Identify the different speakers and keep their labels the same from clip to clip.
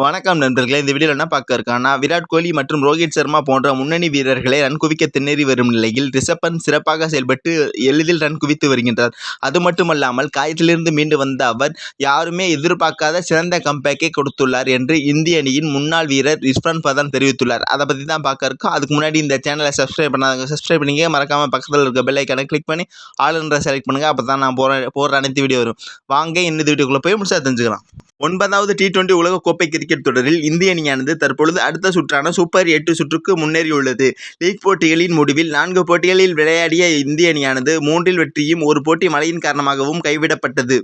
Speaker 1: வணக்கம் நண்பர்களே. இந்த வீடியோவில் என்ன பார்க்க இருக்கான்னா விராட் கோலி மற்றும் ரோஹித் சர்மா போன்ற முன்னணி வீரர்களை ரன் குவிக்க திணறி வரும் நிலையில் ரிஷப்பன் சிறப்பாக செயல்பட்டு எளிதில் ரன் குவித்து வருகின்றார். அது மட்டுமல்லாமல் காயத்திலிருந்து மீண்டு வந்த அவர் யாருமே எதிர்பார்க்காத சிறந்த கம்பேக்கை கொடுத்துள்ளார் என்று இந்திய அணியின் முன்னாள் வீரர் இர்ஃபான் பதான் தெரிவித்துள்ளார். அதை பற்றி தான் பார்க்க இருக்கோம். அதுக்கு முன்னாடி இந்த சேனலை சப்ஸ்கிரைப் பண்ணாதவங்க சப்ஸ்கிரைப் பண்ணிங்க மறக்காமல் பக்கத்தில் இருக்க பெல் ஐக்கானை கிளிக் பண்ணி ஆளுன்ற செலக்ட் பண்ணுங்கள் அப்போ தான் நான் போகிற போகிற அனைத்து வீடியோ வரும். வாங்க இந்த வீடியோக்குள்ளே போய் முடிச்சா தெரிஞ்சுக்கலாம். ஒன்பதாவது டி டுவெண்டி உலகக்கோப்பை கிரிக்கெட் தொடரில் இந்திய அணியானது தற்பொழுது அடுத்த சுற்றான சூப்பர் எட்டு சுற்றுக்கு முன்னேறியுள்ளது. லீக் போட்டிகளின் முடிவில் நான்கு போட்டிகளில் விளையாடிய இந்திய அணியானது மூன்றில் வெற்றியும் ஒரு போட்டி மழையின் காரணமாகவும் கைவிடப்பட்டது.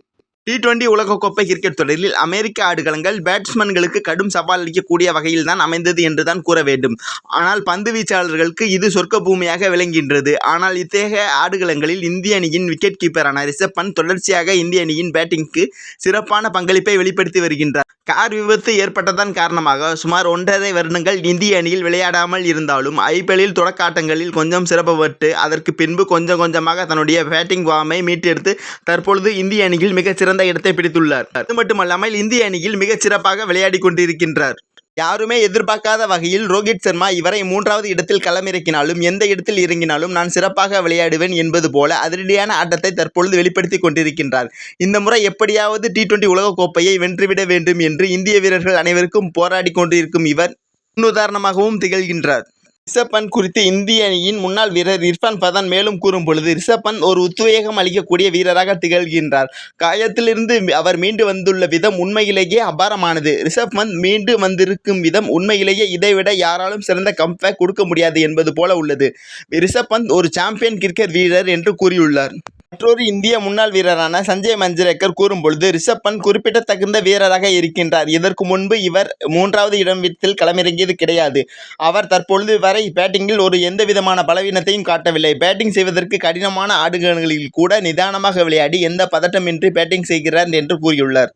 Speaker 1: டி டுவெண்டி உலகக்கோப்பை கிரிக்கெட் தொடரில் அமெரிக்க ஆடுகளங்கள் பேட்ஸ்மேன்களுக்கு கடும் சவால் அளிக்கக்கூடிய வகையில் தான் அமைந்தது என்று தான் கூற வேண்டும். ஆனால் பந்து வீச்சாளர்களுக்கு இது சொர்க்க பூமியாக விளங்குகின்றது. ஆனால் இத்தகைய ஆடுகளங்களில் இந்திய அணியின் விக்கெட் கீப்பரான ரிஷப் பந்த் தொடர்ச்சியாக இந்திய அணியின் பேட்டிங்க்கு சிறப்பான பங்களிப்பை வெளிப்படுத்தி வருகின்றார். கார் விபத்து ஏற்பட்டதன் காரணமாக சுமார் ஒன்றரை வருடங்கள் இந்திய அணியில் விளையாடாமல் இருந்தாலும் ஐபிஎல்லில் தொடக்க ஆட்டங்களில் கொஞ்சம் சிறப்பப்பட்டு அதற்கு பின்பு கொஞ்சம் கொஞ்சமாக தன்னுடைய பேட்டிங் வாமை மீட்டெடுத்து தற்பொழுது இந்திய அணியில் மிகச்சிறந்த சிறந்த இடத்தை பிடித்துள்ளார். அது மட்டுமல்லாமல் இந்திய அணியில் மிகச் சிறப்பாக விளையாடி கொண்டிருக்கின்றார். யாருமே எதிர்பார்க்காத வகையில் ரோஹித் சர்மா இவரை மூன்றாவது இடத்தில் களமிறக்கினாலும் எந்த இடத்தில் இறங்கினாலும் நான் சிறப்பாக விளையாடுவேன் என்பது போல அதிரடியான ஆட்டத்தை தற்பொழுது வெளிப்படுத்தி கொண்டிருக்கின்றார். இந்த முறை எப்படியாவது டி டுவெண்டி உலகக்கோப்பையை வென்றுவிட வேண்டும் என்று இந்திய வீரர்கள் அனைவருக்கும் போராடி கொண்டிருக்கும் இவர் முன்னுதாரணமாகவும் திகழ்கின்றார். ரிஷப் பந்த் குறித்து இந்திய அணியின் முன்னாள் வீரர் இர்ஃபான் பதான் மேலும் கூறும் பொழுது ரிஷப் பந்த் ஒரு உத்வேகம் அளிக்கக்கூடிய வீரராக திகழ்கின்றார். காயத்திலிருந்து அவர் மீண்டு வந்துள்ள விதம் உண்மையிலேயே அபாரமானது. ரிஷப் பந்த் மீண்டு வந்திருக்கும் விதம் உண்மையிலேயே இதைவிட யாராலும் சிறந்த கம்பேக் கொடுக்க முடியாது என்பது போல உள்ளது. ரிஷப் பந்த் ஒரு சாம்பியன் கிரிக்கெட் வீரர் என்று கூறியுள்ளார். மற்றொரு இந்திய முன்னாள் வீரரான சஞ்சய் மஞ்சரேக்கர் கூறும்பொழுது ரிஷப் பந்த் குறிப்பிடத்தகுந்த வீரராக இருக்கின்றார். இதற்கு முன்பு இவர் மூன்றாவது இடம் வீட்டில் களமிறங்கியது கிடையாது. அவர் தற்பொழுது வரை பேட்டிங்கில் ஒரு எந்த விதமான பலவீனத்தையும் காட்டவில்லை. பேட்டிங் செய்வதற்கு கடினமான ஆடுகளில் கூட நிதானமாக விளையாடி எந்த பதட்டமின்றி பேட்டிங் செய்கிறார் என்று கூறியுள்ளார்.